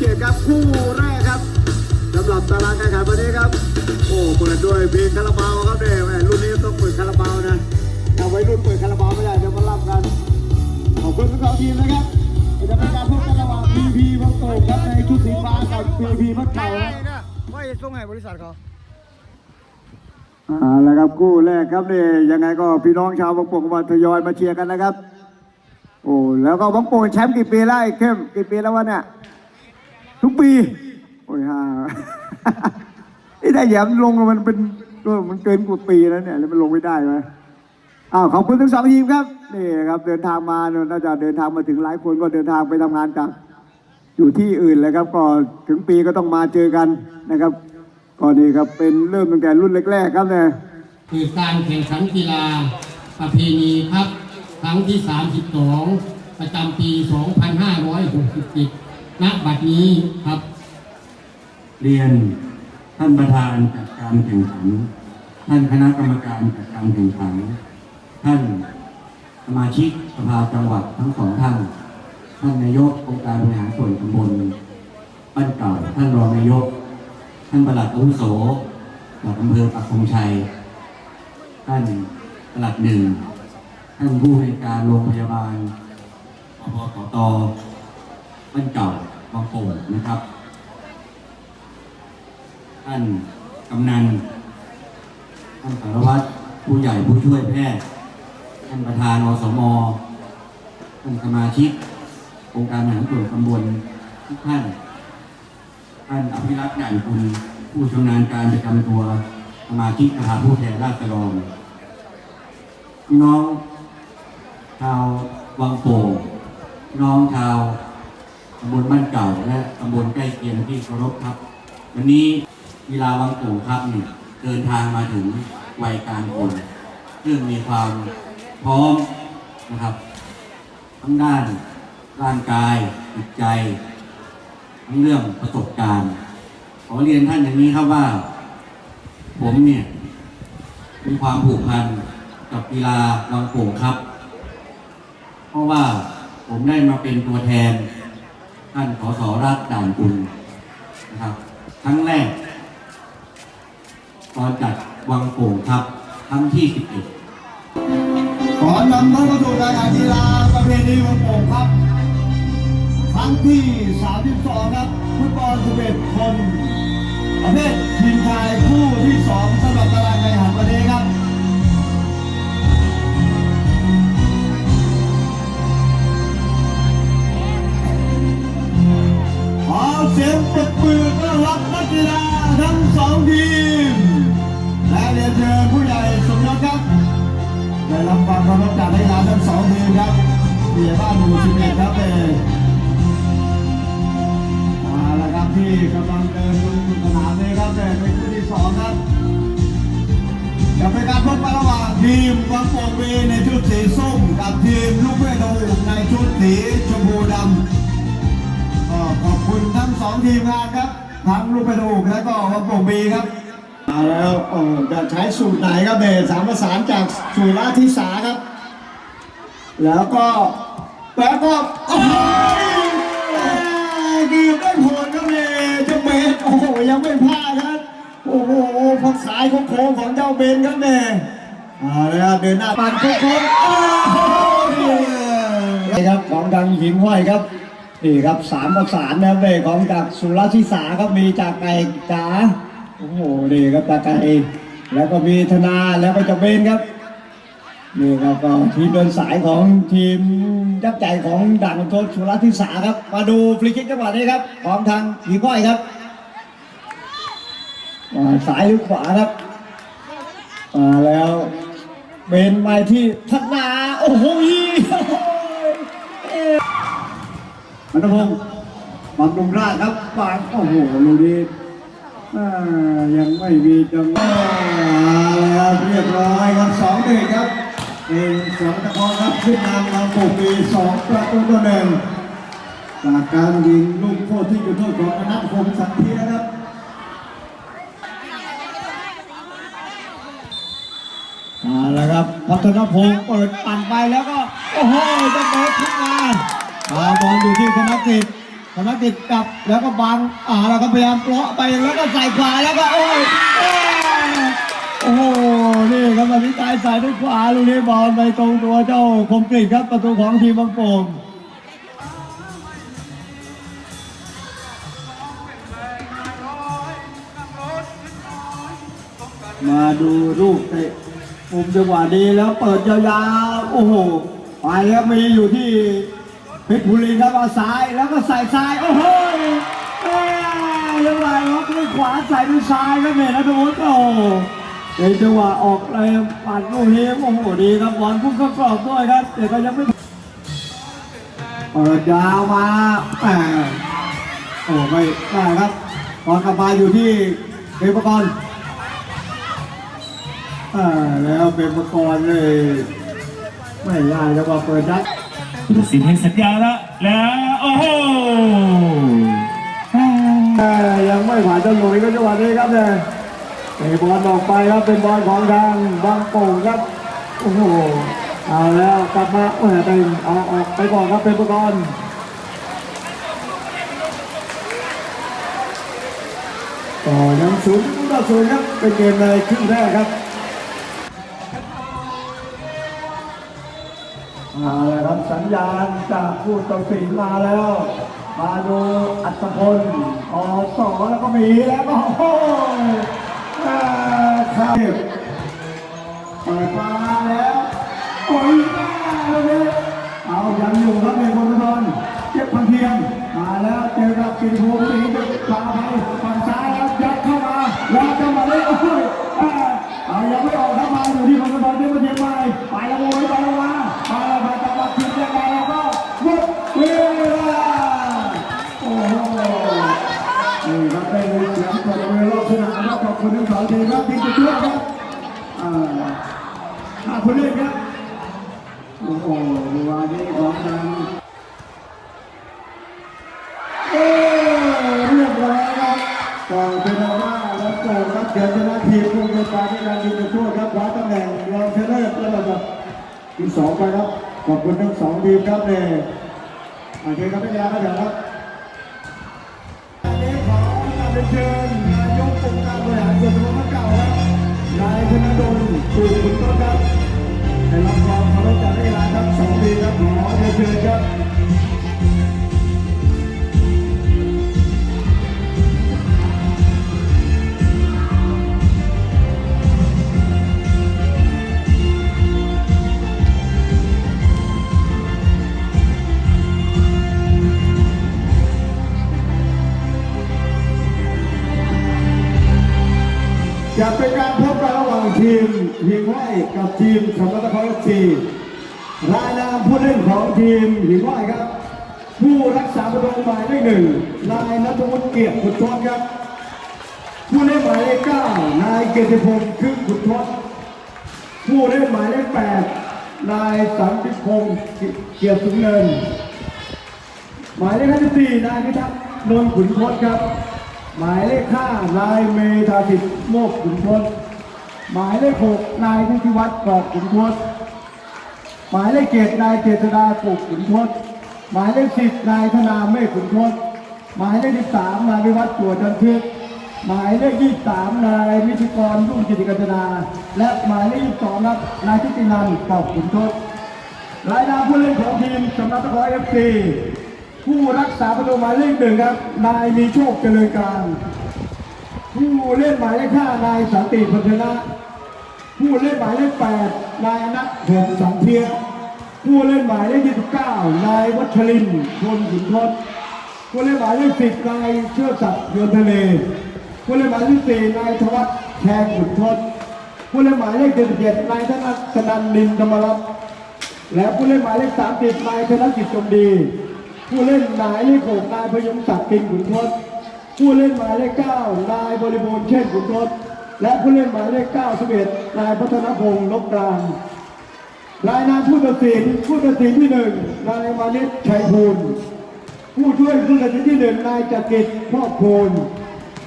2567ครับคู่แรกครับสำหรับตารางการแข่งขันวันนี้ครับ โอ้เปิดด้วยเพลงคาราบาวครับเนี่ยแม่รุ่นนี้ต้องเปิดคาราบาวนะเอาไว้รุ่นเปิดคาราบาวไม่ได้เดี๋ยวมาล่ำกันขอบคุณทั้งสองทีมนะครับจะเป็นการพบกันระหว่าง PP บางโตกครับในชุดสีฟ้ากับ PP พัดเก่าครับว่าจะส่งให้บริษัทเขาอ่าแล้วครับคู่แรกครับนี่ยังไงก็พี่น้องชาวบางโป่งมาทยอยมาเชียร์กันนะครับโอ้แล้วก็บางโป่งแชมป์กี่ปีแล้วไอ้เข้มกี่ปีแล้ววะเนี่ย ทุกปีโอ้ยฮ่านี่ได้แหยมลงมันเป็นก็มันเกินกว่าปีแล้วเนี่ยแล้วมันลงไม่ได้ไหมอ้าวขอบคุณทั้งสองทีมครับนี่ครับเดินทางมาน่าจะเดินทางมาถึงหลายคนก็เดินทางไปทำงานกันอยู่ที่อื่นเลยครับก็ถึงปีก็ต้องมาเจอกันนะครับก็นี่ครับเป็นเริ่มตั้งแต่รุ่นแรกๆครับเนี่ยคือการแข่งขันกีฬาประเพณีครับ ครั้งที่ 32 ประจำปี 2567 ณบัดนี้ครับ เรียนท่านประธานจัดการแข่งขัน ท่านคณะกรรมการจัดการแข่งขัน ท่านสมาชิกสภาจังหวัดทั้งสองท่าน ท่านนายกองค์การบริหารส่วนตำบลบ้านเก่า ท่านรองนายก ท่านประหลัดอาวุโสปลัดอำเภอปักธงชัย ท่านประหลัดหนึ่ง ท่านผู้ในวยการโรงพยาบาลอพตบ้านเก่า บางโป่งนะครับ ท่านกำนัน ท่านสารวัตรผู้ใหญ่ผู้ช่วยแพทย์ ท่านประธานอสมท่านสมาชิกองค์การบริหารส่วนตำบลทุกท่าน ท่านอภิรักษ์ด่านคุณผู้ชำนาญการประจำตัวสมาชิกสภาผู้แทนราษฎรพี่น้องชาววังโป่งน้องชาว ตำบลบ้านเก่าและตำบลใกล้เคียงที่เคารพครับ วันนี้กีฬาวังโป่ครับเนี่ยเดินทางมาถึงวัยกลางคนซึ่งมีความพร้อมนะครับ ทั้งด้านร่างกายจิตใจ ทั้งเรื่องประสบการณ์ ขอเรียนท่านอย่างนี้ครับว่า ผมเนี่ยมีความผูกพันกับกีฬาวังโป่งครับ เพราะว่าผมได้มาเป็นตัวแทน ท่านขอสอรัฐด่านกุลนะครับครั้งแรก ตอนจัดวังโป่งครับครั้งที่11ขอนำท่านเข้าสู่การกีฬาประเพณีวังโป่งครับ ครั้งที่32ครับฟุตบอล11คนประเภททีมชายคู่ที่2สำหรับตาร ทีมวังโป่งวีในชุดสีส้มกับทีมลูกเวทอูในชุดสีชมพูดำก็ขอบคุณทั้งสองทีมงานครับ ทั้งลูกเวทูและก็วังโป่งวีครับมาแล้วจะใช้สูตรไหนครับเดชสามประสานจากสูตรละทิสาครับ แล้วก็แล้วก็โอ้โหดีได้ผลครับเนี่ยเจ้าเบนโอ้โหยังไม่พลาดครับโอ้โหพักสายโค้งของเจ้าเบนครับเนี่ เอาเลยครับเดินหน้าปั่นโค้งๆโอ้โหนี่ครับของดังหินห้อยครับนี่ครับสามประสานนะครับเบของจากสุรทิสาครับมีจากไก่จ๋าโอ้โหนี่ครับตาไก่แล้วก็มีธนาแล้วก็จะเบนครับนี่ครับก็ทีมเดินสายของทีมยักษ์ใหญ่ของด่านโทษสุรทิสาครับ มาดูฟรีคิกจังหวะนี้ครับของทางผีก้อยครับสายหรือขวาครับมาแล้ว เบนไปที่ธนาโอ้โหมันพงศ์บำรุงราชครับปานโอ้โหลูกนี้อ่ายังไม่มีจังหวะแล้วเรียบร้อยครับสองหนึ่งครับเองสองตะกอครับขึ้นนำมาปุกปีสองประตูต่อหนึ่งจากการยิงลูกโทษที่จุดโทษของอนัทพงศ์สันเทียครับ มาแล้วครับพัฒนพงศ์เปิดปั่นไปแล้วก็ โอ้โหจะเบิดขึ้นมาอาบอลอยู่ที่ธนกิจธนกิจกลับแล้วก็บังอ่าแล้วก็พยายามเปาะไปแล้วก็ใส่ขวาแล้วก็โอ้ยโอ้ยโหนี่ครับมาพิจายใส่ด้วยขวาลูกนี้บอลไปตรงตัวเจ้าคมกริครับประตูของทีมบางโป่งมาดูลูกเตะ มุมจังหวะดีแล้วเปิดยาวๆ โอ้โหไปครับมีอยู่ที่เพชรบุรีครับเอาซ้ายแล้วก็ใส่ซ้าย โอ้โหแม่ยังไงวะด้วยขวาใส่ด้วยซ้ายครับเนี่ยนะทุกคนโอ้โหเป็นจังหวะออกเลยปัดลูกนี้โอ้โหดีครับบอลพุ่งเข้ากรอบด้วยครับแต่ก็ยังไม่เปิดยาวมาแหมโอ้ไม่ได้ครับบอลกลับมาอยู่ที่เบปกรณ์ อ่าแล้วเบปกรณ์เลย ไม่ได้จังหวะเปิดยัดผู้ตัดสินให้สัญญาแล้วแล้วโอ้โหแต่ยังไม่ผ่านจังหวะนี้ก็จังหวะนี้ครับเนี่ยเตะบอลออกไปครับเป็นบอลของทางบางโป่งครับโอ้โหเอาแล้วกลับมาเออไปเอาออกไปก่อนครับเป็นประกรณ์ต่อยังศูนย์ต่อศูนย์ครับเป็นเกมในครึ่งแรกครับ เอาละครับสัญญาณจากผู้ตัดสินมาแล้ว มาดูอัศพลอสอแล้วก็มีแล้วก็โอ้โหครับเปิดมาแล้วโอ้ยมาเลยเอายังอยู่ครับในคนทนเจ็บพันเทียมมาแล้วเจอกับกินภูมิ โอเคครับพี่ยาครับเดี๋ยวครับวันนี้ขอการเชิญนายกองค์การบริหารส่วนตำบลมะเก่าครับนายธนดลสุขุนต้นครับได้รับความเคารพจากนักกีฬาทั้งสองทีมครับขอเชิญครับ จะเป็นการพบกันระหว่างทีมหิงห้อยกับทีมสมรรถภพซีรายนามผู้เล่นของทีมหิงห้อยครับ ผู้รักษาประตูหมายเลขหนึ่งนายนัทวุฒิเกียรติขุนทศครับ ผู้เล่นหมายเลขเก้านายเกียรติพงศ์คึกขุนทศผู้เล่นหมายเลขแปดนายสันติพงศ์เกียรติสุงเนิน หมายเลขห้าสิบสี่นายพิทักษ์นนท์ขุนทศครับ หมายเลขห้านายเมธาสิทธิ์โมกขุนทศหมายเลขหกนายพิธิวัฒน์กอบขุนทศหมายเลขเจ็ดนายเจษดาปุกขุนทศหมายเลขสิบนายธนาเมฆขุนทศหมายเลขสิบสามนายวิวัฒน์ตัวจันทึกหมายเลขยี่สามนายมิธิกรรุ่งกิติกัญจนา และหมายเลขยี่สองครับนายทิตินันกอบขุนทศรายนามผู้เล่นของทีมสำนักตะกร้อยเอฟซี ผู้รักษาประตูหมายเลขหนึ่งครับ นายมีโชคเจริญการ ผู้เล่นหมายเลขห้านายสันติพัฒนะผู้เล่นหมายเลขแปดนายอนัทเถิดสังเทียผู้เล่นหมายเลขยี่สิบเก้านายวัชรินทร์พลขุนทศผู้เล่นหมายเลขสิบนายเชื่อศักดิ์โยนทะเลผู้เล่นหมายเลขสี่นายธวัฒน์แทนขุนทศผู้เล่นหมายเลขเจ็ดสิบเจ็ดนายธนัทสนันนินธรรมรัตน์และผู้เล่นหมายเลข30นายธนกิจจงดี ผู้เล่นหมายเลข6นายพยงศักดิ์กินขุนทศผู้เล่นหมายเลข9นายบริบูรณ์เช่นขุนทศและผู้เล่นหมายเลข91นายพัฒนพงศ์นกกลางรายนามผู้ตัดสินผู้ตัดสินที่หนึ่งนายมานิชชัยภูลผู้ช่วยผู้ตัดสินที่หนึ่งนายจักริดพ่อโพล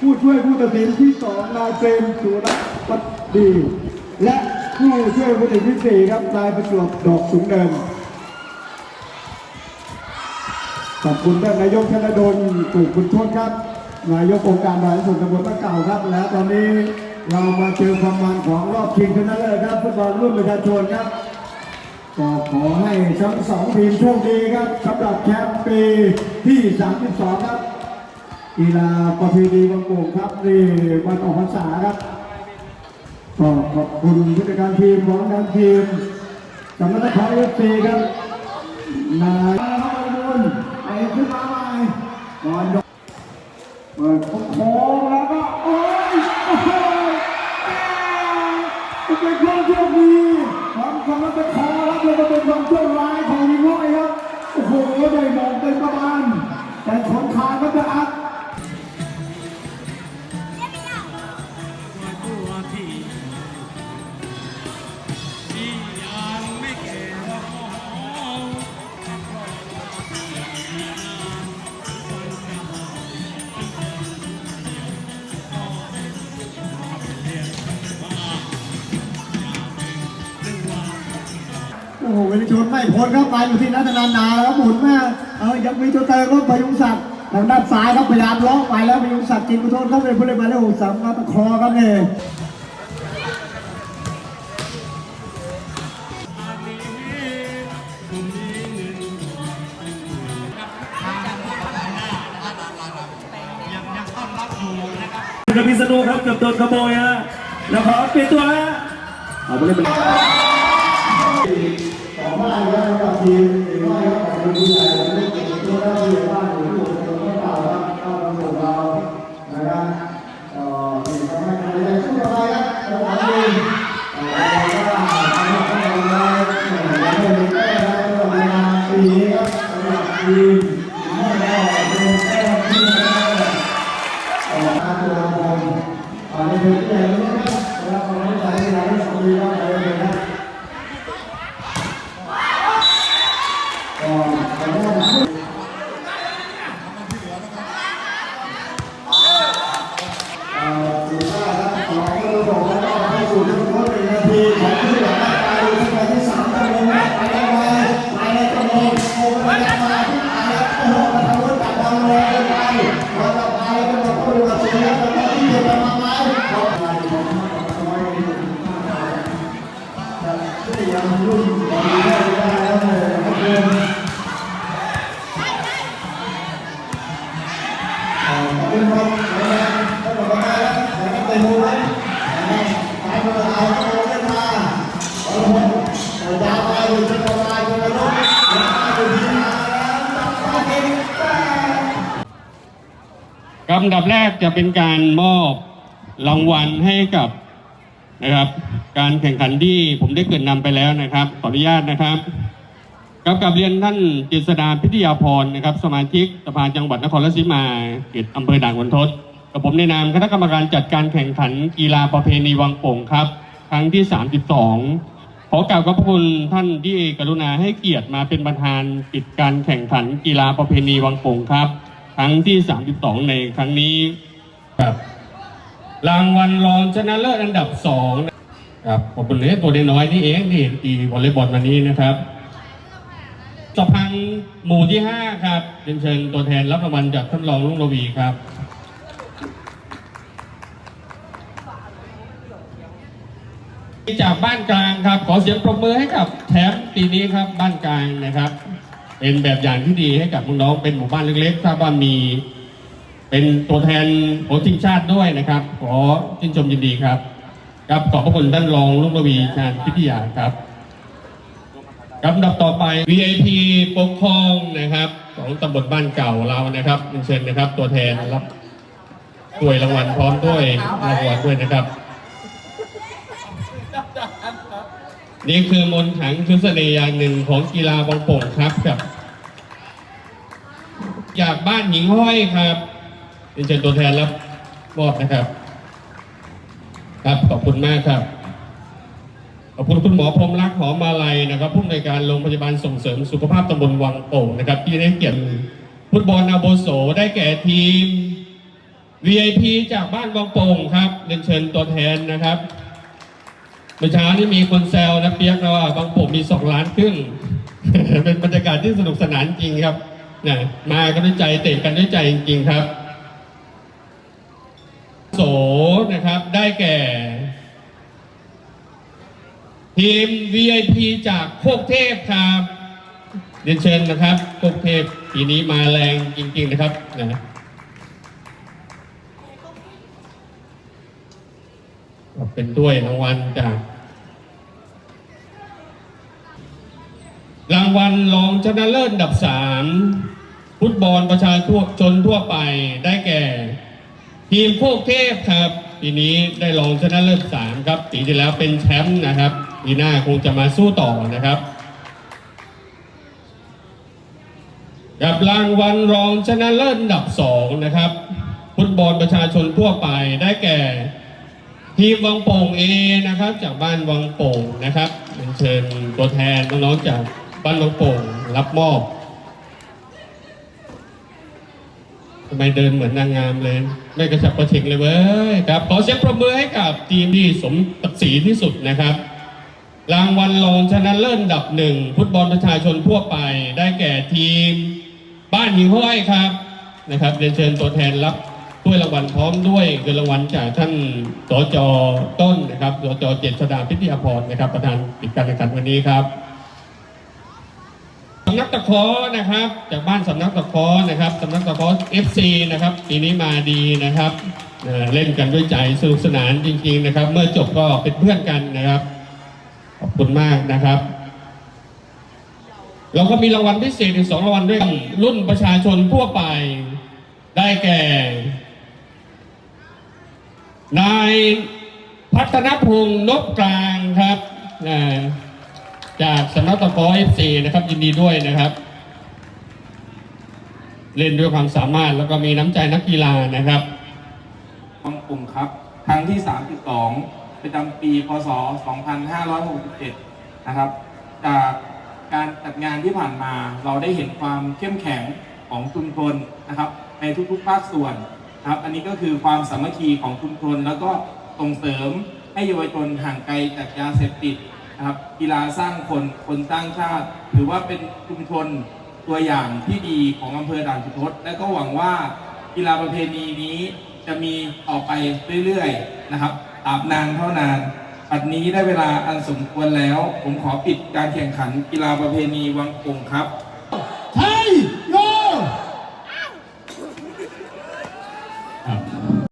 ผู้ช่วยผู้ตัดสินที่สองนายเปรมสุรปัตดี และผู้ช่วยผู้ตัดสินที่สี่ครับนายประจวบดอกสูงเนิน ขอบคุณท่านนายกธนดลถูกคุณทวดครับ นายกองค์การบริหารส่วนตำบลตะเก่าครับ และตอนนี้เรามาเจอความมันของรอบชิงชนะเลิศครับฟุตบอลรุ่นประชาชนครับก็ขอให้ทั้งสองทีมโชคดีครับสำหรับแชมป์ปีที่ 32 ครับกีฬาประเพณีบางโป่งครับนี่วันออกพรรษาครับก็ขอบคุณผู้จัดการทีมของทางทีมสำนักงานเอฟซีครับนาย ขึ้นมาใหม่ก่อนยกเปิดโค้งแล้วก็โอ้ยโอ้โหแก่เป็นความโชคดีของสำนักงานครับแล้วก็เป็นความโชคร้ายของยิงน้อยครับโอ้โหได้มองเป็นประมาณแต่ชนคานก็จะอัด วลิชนไม่พ้นครับไปอยู่ที่นัทนานาแล้วหมุนมาเออยังมีตัวเตยรถพยุงศักดิ์ทางด้านซ้ายครับพยายามล็อกไปแล้วพยุงศักดิ์จินกุโทษครับเป็นผู้เล่นหมายเลขหกสามครับคอครับเนี่ยกับพิษณุครับกับโดนขโมยฮะแล้วขอเปลี่ยนตัวฮะเอาไปเล่นเป็ นสองบ้านแล้วกับทีมเอกน้อยครับขอบคุณผู้ใหญ่และเด็กตัวหน้าที่บ้านอยู่ที่หัวตะเก่าครับเข้ามาส่งเรานะครับเอ่อเป็นทำให้การเรียนสู้ต่อไปครับต่อเราก็ทำให้คนเราได้เราได้เป็นแก้ได้ตอดเลาปีนี้ครับสำหรับทีมไม่ได้เป็นแก้ที่ไม่ได้ต่อมาตุลาคมตอนนี้เป็นที่ไหนรู้ไหมครับเวลาเราไม่ใช้ที่ไหนสองปีก็ไปเลยครับ ลำดับแรกจะเป็นการมอบรางวัลให้กับนะครับ การแข่งขันที่ผมได้เกิดนำไปแล้วนะครับ ขออนุญาตนะครับกับกับเรียนท่านเจษดาพิทยาพรนะครับ สมาชิกสภาจังหวัดนครราชสีมาเขตอำเภอด่านขุนทดกับผมในนามคณะกรรมการจัดการแข่งขันกีฬาประเพณีวังโป่งครับ ครั้งที่ 32 ขอกล่าวขอบคุณท่านที่กรุณาให้เกียรติมาเป็นประธานปิดการแข่งขันกีฬาประเพณีวังโป่งครับ ครั้งที่ 32 ในครั้งนี้ครับรางวัลรองชนะเลิศอันดับสอง ครับขอบคุณเลยตัวน้อยนี่เองนี่ตีวอลเลย์บอลวันนี้นะครับสะพังหมู่ที่5ครับเรียนเชิญตัวแทนรับรางวัลจากท่านรองลุงระวีครับจากบ้านกลางครับ ขอเสียงปรบมือให้กับแถมปีนี้ครับบ้านกลางนะครับ เป็นแบบอย่างที่ดีให้กับน้องๆเป็นหมู่บ้านเล็กๆถ้าว่ามี เป็นตัวแทนของทีมชาติด้วยนะครับ ขอชื่นชมยินดีครับ ครับขอบพระคุณท่านรองลุงระวีชาญพิทยาครับลำดับต่อไป VIP ปกครองนะครับ ของตำบลบ้านเก่าเรานะครับเชิญนะครับ ตัวแทนรับถ้วยรางวัลพร้อมด้วยรางวัลด้วยนะครับ นี่คือมนต์ขังชุดเสน่ห์อย่างหนึ่งของกีฬาบองโป่งครับกับจากบ้านหญิงห้อยครับเป็นเชิญตัวแทนรับมอบนะครับ ครับขอบคุณมากครับขอบคุณคุณหมอพรหมรักหอมมาลัยนะครับผู้อำนวยการโรงพยาบาลส่งเสริมสุขภาพตำบลวังโป่งนะครับที่ได้เกียรติฟุตบอลอาโบโสได้แก่ทีม VIP จากบ้านวังโป่งครับเรียนเชิญตัวแทนนะครับเมื่อเช้านี้มีคนแซวนะเปียกนะว่าบางผมมีสองล้านครึ่ง เป็นบรรยากาศที่สนุกสนานจริงครับนะมากันด้วยใจเตะกันด้วยใจจริงๆครับ โสนะครับได้แก่ ทีม VIP จากโคกเทพครับเรียนเชิญนะครับโคกเทพปีนี้มาแรงจริง ๆ นะครับนะก็เป็นด้วยรางวัลจากรางวัลรองชนะเลิศดับสามฟุตบอลประชาชนทั่วไปได้แก่ ทีมโคกเทพครับ ปีนี้ได้รองชนะเลิศสามครับปีที่แล้วเป็นแชมป์นะครับปีหน้าคงจะมาสู้ต่อนะครับ กับรางวัลรองชนะเลิศอันดับสองนะครับฟุตบอลประชาชนทั่วไปได้แก่ ทีมวังโป่งเอนะครับ จากบ้านวังโป่งนะครับเรียนเชิญตัวแทนน้องๆจากบ้านวังโป่งรับมอบทำ ไมเดินเหมือนนางงามเลย ไม่กระฉับกระเฉงเลยเว้ยครับขอเสียงปรบมือให้กับทีมที่สมศักดิ์ศรีที่สุดนะครับ รางวัลรองชนะเลิศดับหนึ่งฟุตบอลประชาชนทั่วไป ได้แก่ทีม บ้านหิงห้อยครับนะครับเรียนเชิญตัวแทนรับถ้วยรางวัลพร้อมด้วยเงินรางวัลจากท่านสจต้นนะครับสจเจษดาพิทยาพรนะครับประธานกิจการแข่งขันวันนี้ครับ สำนักตะคอนะครับจากบ้านสำนักตะคอนะครับสำนักตะคอ FC นะครับปีนี้มาดีนะครับเล่นกันด้วยใจสนุกสนานจริง ๆนะครับ เมื่อจบก็เป็นเพื่อนกันนะครับ ขอบคุณมากนะครับ เราก็มีรางวัลพิเศษอีกสองรางวัลด้วยรุ่นประชาชนทั่วไปได้แก่ นายพัฒนพงศ์นกกลางครับ จากสำนักตะกอเอฟซีนะครับยินดีด้วยนะครับ เล่นด้วยความสามารถแล้วก็มีน้ำใจนักกีฬานะครับบางกลุ่มครับ ครั้งที่ 32 ประจำปีพศ 2567นะครับ จากการจัดงานที่ผ่านมาเราได้เห็นความเข้มแข็งของชุมชนนะครับ ในทุกๆภาคส่วนครับ อันนี้ก็คือความสามัคคีของชุมชนแล้วก็ส่งเสริมให้เยาวชนห่างไกลจากยาเสพติด นะครับกีฬาสร้างคนคนสร้างชาติ ถือว่าเป็นชุมชนตัวอย่างที่ดีของอำเภอด่านขุนทดและก็หวังว่ากีฬาประเพณีนี้จะมีต่อไปเรื่อยๆนะครับตราบนานเท่านานปัจนี้ได้เวลาอันสมควรแล้ว ผมขอปิดการแข่งขันกีฬาประเพณีวังโป่งครับ